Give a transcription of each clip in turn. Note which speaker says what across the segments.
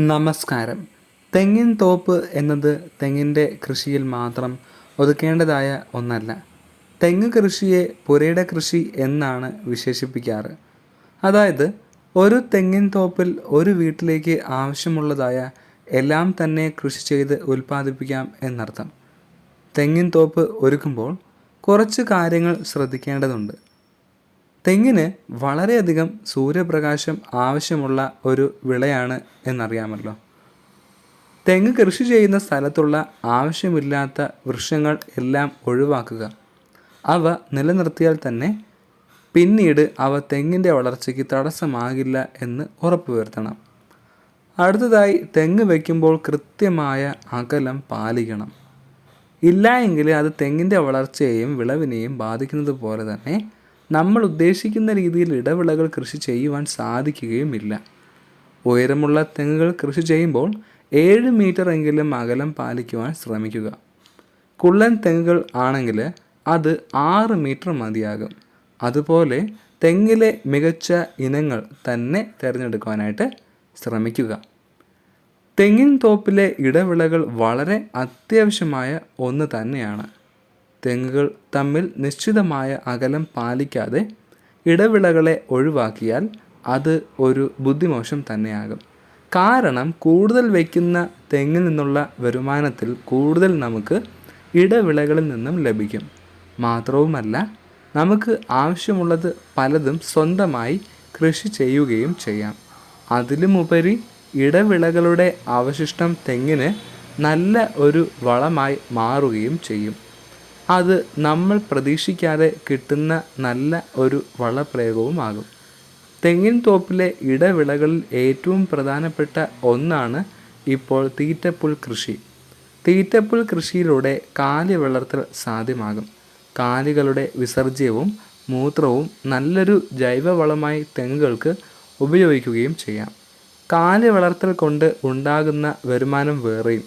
Speaker 1: നമസ്കാരം. തെങ്ങിൻ തോപ്പ് എന്നത് തെങ്ങിന്റെ കൃഷിയിൽ മാത്രം ഒതുക്കേണ്ടതായ ഒന്നല്ല. തെങ്ങ് കൃഷിയെ പുരയുടെ കൃഷി എന്നാണ് വിശേഷിപ്പിക്കാറ്. അതായത് ഒരു തെങ്ങിൻ തോപ്പിൽ ഒരു വീട്ടിലേക്ക് ആവശ്യമുള്ളതായ എല്ലാം തന്നെ കൃഷി ചെയ്ത് ഉൽപ്പാദിപ്പിക്കാം എന്നർത്ഥം. തെങ്ങിൻ തോപ്പ് ഒരുക്കുമ്പോൾ കുറച്ച് കാര്യങ്ങൾ ശ്രദ്ധിക്കേണ്ടതുണ്ട്. തെങ്ങിന് വളരെയധികം സൂര്യപ്രകാശം ആവശ്യമുള്ള ഒരു വിളയാണ് എന്നറിയാമല്ലോ. തെങ്ങ് കൃഷി ചെയ്യുന്ന സ്ഥലത്തുള്ള ആവശ്യമില്ലാത്ത വൃക്ഷങ്ങൾ എല്ലാം ഒഴിവാക്കുക. അവ നിലനിർത്തിയാൽ തന്നെ പിന്നീട് അവ തെങ്ങിന്റെ വളർച്ചയ്ക്ക് തടസ്സമാകില്ല എന്ന് ഉറപ്പുവരുത്തണം. അടുത്തതായി തെങ്ങ് വയ്ക്കുമ്പോൾ കൃത്യമായ അകലം പാലിക്കണം. ഇല്ല എങ്കിൽ അത് തെങ്ങിന്റെ വളർച്ചയെയും വിളവിനെയും ബാധിക്കുന്നത് പോലെ തന്നെ നമ്മൾ ഉദ്ദേശിക്കുന്ന രീതിയിൽ ഇടവിളകൾ കൃഷി ചെയ്യുവാൻ സാധിക്കുകയുമില്ല. ഉയരമുള്ള തെങ്ങുകൾ കൃഷി ചെയ്യുമ്പോൾ ഏഴ് മീറ്റർ എങ്കിലും അകലം പാലിക്കുവാൻ ശ്രമിക്കുക. കുള്ളൻ തെങ്ങുകൾ ആണെങ്കിൽ അത് ആറ് മീറ്റർ മതിയാകും. അതുപോലെ തെങ്ങിലെ മികച്ച ഇനങ്ങൾ തന്നെ തിരഞ്ഞെടുക്കുവാനായിട്ട് ശ്രമിക്കുക. തെങ്ങിൻ തോപ്പിലെ ഇടവിളകൾ വളരെ അത്യാവശ്യമായ ഒന്ന് തന്നെയാണ്. തെങ്ങുകൾ തമ്മിൽ നിശ്ചിതമായ അകലം പാലിക്കാതെ ഇടവിളകളെ ഒഴിവാക്കിയാൽ അത് ഒരു ബുദ്ധിമോശം തന്നെയാകും. കാരണം കൂടുതൽ വയ്ക്കുന്ന തെങ്ങിൽ നിന്നുള്ള വരുമാനത്തിൽ കൂടുതൽ നമുക്ക് ഇടവിളകളിൽ നിന്നും ലഭിക്കും. മാത്രവുമല്ല നമുക്ക് ആവശ്യമുള്ളത് പലതും സ്വന്തമായി കൃഷി ചെയ്യുകയും ചെയ്യാം. അതിലുമുപരി ഇടവിളകളുടെ അവശിഷ്ടം തെങ്ങിന് നല്ല ഒരു വളമായി മാറുകയും ചെയ്യും. അത് നമ്മൾ പ്രതീക്ഷിക്കാതെ കിട്ടുന്ന നല്ല ഒരു വളപ്രയോഗവുമാകും. തെങ്ങിൻ തോപ്പിലെ ഇടവിളകളിൽ ഏറ്റവും പ്രധാനപ്പെട്ട ഒന്നാണ് ഇപ്പോൾ തീറ്റപ്പുൽ കൃഷി. തീറ്റപ്പുൽ കൃഷിയിലൂടെ കാലി വളർത്തൽ സാധ്യമാകും. കാലികളുടെ വിസർജ്യവും മൂത്രവും നല്ലൊരു ജൈവവളമായി തെങ്ങുകൾക്ക് ഉപയോഗിക്കുകയും ചെയ്യാം. കാലി വളർത്തൽ കൊണ്ട് ഉണ്ടാകുന്ന വരുമാനം വേറെയും.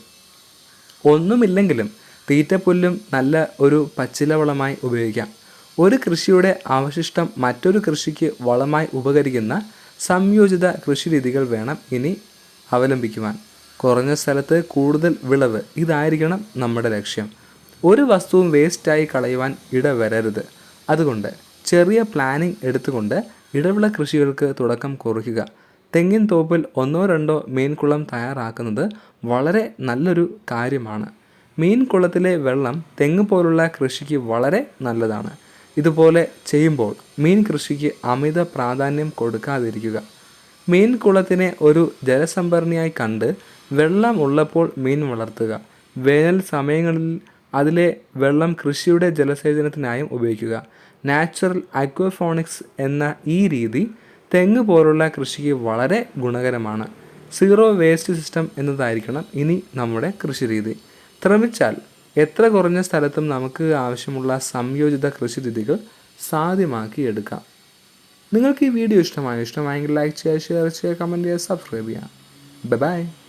Speaker 1: ഒന്നുമില്ലെങ്കിലും തീറ്റപ്പുല്ലും നല്ല ഒരു പച്ചില വളമായി ഉപയോഗിക്കാം. ഒരു കൃഷിയുടെ അവശിഷ്ടം മറ്റൊരു കൃഷിക്ക് വളമായി ഉപകരിക്കുന്ന സംയോജിത കൃഷിരീതികൾ വേണം ഇനി അവലംബിക്കുവാൻ. കുറഞ്ഞ സ്ഥലത്ത് കൂടുതൽ വിളവ് ഇതായിരിക്കണം നമ്മുടെ ലക്ഷ്യം. ഒരു വസ്തുവും വേസ്റ്റായി കളയുവാൻ ഇടവരരുത്. അതുകൊണ്ട് ചെറിയ പ്ലാനിംഗ് എടുത്തുകൊണ്ട് ഇടവിള കൃഷികൾക്ക് തുടക്കം കുറിക്കുക. തെങ്ങിൻ തോപ്പിൽ ഒന്നോ രണ്ടോ മീൻകുളം തയ്യാറാക്കുന്നത് വളരെ നല്ലൊരു കാര്യമാണ്. മീൻകുളത്തിലെ വെള്ളം തെങ്ങ് പോലുള്ള കൃഷിക്ക് വളരെ നല്ലതാണ്. ഇതുപോലെ ചെയ്യുമ്പോൾ മീൻ കൃഷിക്ക് അമിത പ്രാധാന്യം കൊടുക്കാതിരിക്കുക. മീൻ കുളത്തിനെ ഒരു ജലസംഭരണിയായി കണ്ട് വെള്ളം ഉള്ളപ്പോൾ മീൻ വളർത്തുക. വേനൽ സമയങ്ങളിൽ അതിലെ വെള്ളം കൃഷിയുടെ ജലസേചനത്തിനായും ഉപയോഗിക്കുക. നാച്ചുറൽ അക്വഫോണിക്സ് എന്ന ഈ രീതി തെങ്ങ് പോലുള്ള കൃഷിക്ക് വളരെ ഗുണകരമാണ്. സീറോ വേസ്റ്റ് സിസ്റ്റം എന്നതായിരിക്കണം ഇനി നമ്മുടെ കൃഷി രീതി ശ്രമിച്ചാൽ എത്ര കുറഞ്ഞ സ്ഥലത്തും നമുക്ക് ആവശ്യമുള്ള സംയോജിത കൃഷി രീതികൾ സാധ്യമാക്കി എടുക്കാം. നിങ്ങൾക്ക് ഈ വീഡിയോ ഇഷ്ടമായി? ഇഷ്ടമായെങ്കിൽ ലൈക്ക് ചെയ്യുക ഷെയർ ചെയ്യുക കമന്റ് ചെയ്യുക സബ്സ്ക്രൈബ് ചെയ്യുക. ബൈ